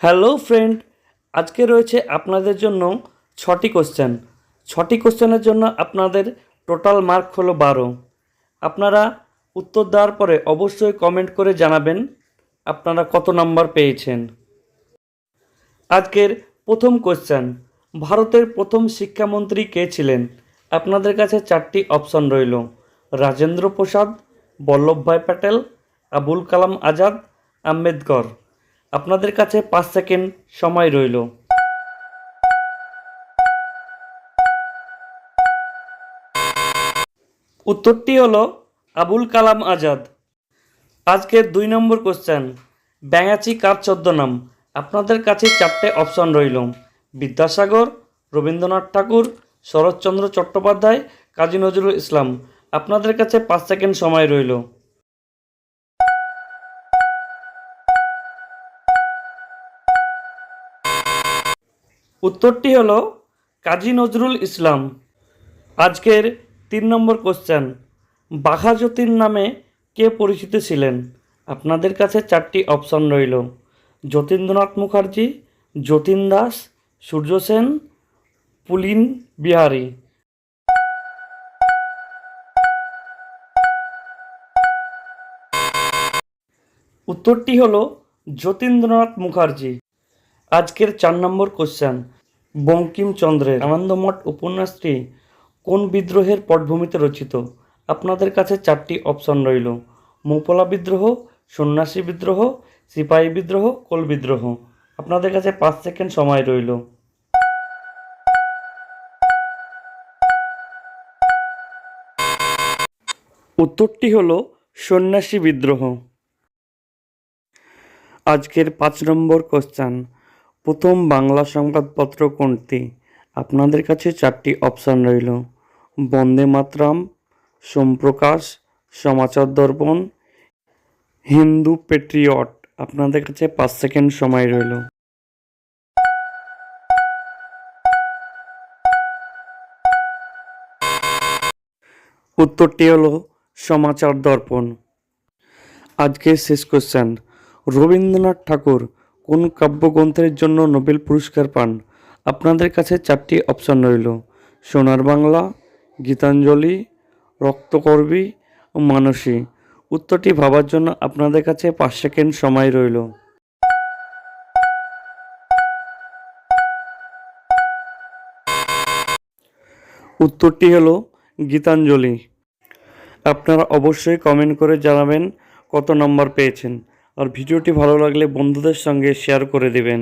Hello friend, আজকে রয়েছে আপনাদের জন্য ছটি কোশ্চেন। ছটি কোশ্চেনের জন্য আপনাদের টোটাল মার্ক হলো বারো। আপনারা উত্তর দেওয়ার পরে অবশ্যই কমেন্ট করে জানাবেন আপনারা কত নাম্বার পেয়েছেন। আজকের প্রথম কোশ্চেন, ভারতের প্রথম শিক্ষামন্ত্রী কে ছিলেন? আপনাদের কাছে চারটি অপশন রইল, রাজেন্দ্র প্রসাদ, বল্লভভাই প্যাটেল, আবুল কালাম আজাদ, আম্বেদকর। আপনাদের কাছে পাঁচ সেকেন্ড সময় রইল। উত্তরটি হলো, আবুল কালাম আজাদ। আজকের দুই নম্বর কোশ্চেন ব্যাঙাচি কার ছদ্মনাম আপনাদের কাছে চারটে অপশন রইল। বিদ্যাসাগর, রবীন্দ্রনাথ ঠাকুর, শরৎচন্দ্র চট্টোপাধ্যায়, কাজী নজরুল ইসলাম। আপনাদের কাছে পাঁচ সেকেন্ড সময় রইল। উত্তরটি হলো কাজী নজরুল ইসলাম। আজকের তিন নম্বর কোশ্চেন বাঘা যতীন নামে কে পরিচিত ছিলেন? আপনাদের কাছে চারটি অপশন রইল। যতীন্দ্রনাথ মুখার্জি, যতীন দাস, সূর্য সেন, পুলিন বিহারী। উত্তরটি হলো যতীন্দ্রনাথ মুখার্জি। আজকের চার নম্বর কোশ্চেন বঙ্কিমচন্দ্রের আনন্দমঠ উপন্যাসটি কোন বিদ্রোহের পটভূমিতে রচিত? আপনাদের কাছে চারটি অপশন রইল। মোপলা বিদ্রোহ, সন্ন্যাসী বিদ্রোহ, সিপাহী বিদ্রোহ, কোল বিদ্রোহ। আপনাদের কাছে পাঁচ সেকেন্ড সময় রইল। উত্তরটি হলো সন্ন্যাসী বিদ্রোহ। আজকের পাঁচ নম্বর কোশ্চেন প্রথম বাংলা সংবাদপত্র কোনটি? আপনাদের কাছে চারটি অপশান রইল। বন্দে মাতরম, সোমপ্রকাশ, সমাচার দর্পণ, হিন্দু পেট্রিয়ট। আপনাদের কাছে পাঁচ সেকেন্ড সময় রইল। উত্তরটি হলো সমাচার দর্পণ। আজকের শেষ কোশ্চেন রবীন্দ্রনাথ ঠাকুর কোন কাব্যগ্রন্থের জন্য নোবেল পুরস্কার পান? আপনাদের কাছে চারটি অপশন রইল। সোনার বাংলা, গীতাঞ্জলি, রক্তকর্বী ও মানসী। উত্তরটি ভাবার জন্য আপনাদের কাছে পাঁচ সেকেন্ড সময় রইল। উত্তরটি হলো গীতাঞ্জলি। আপনারা অবশ্যই কমেন্ট করে জানাবেন কত নম্বর পেয়েছেন। আর ভিডিওটি ভালো লাগলে বন্ধুদের সঙ্গে শেয়ার করে দেবেন।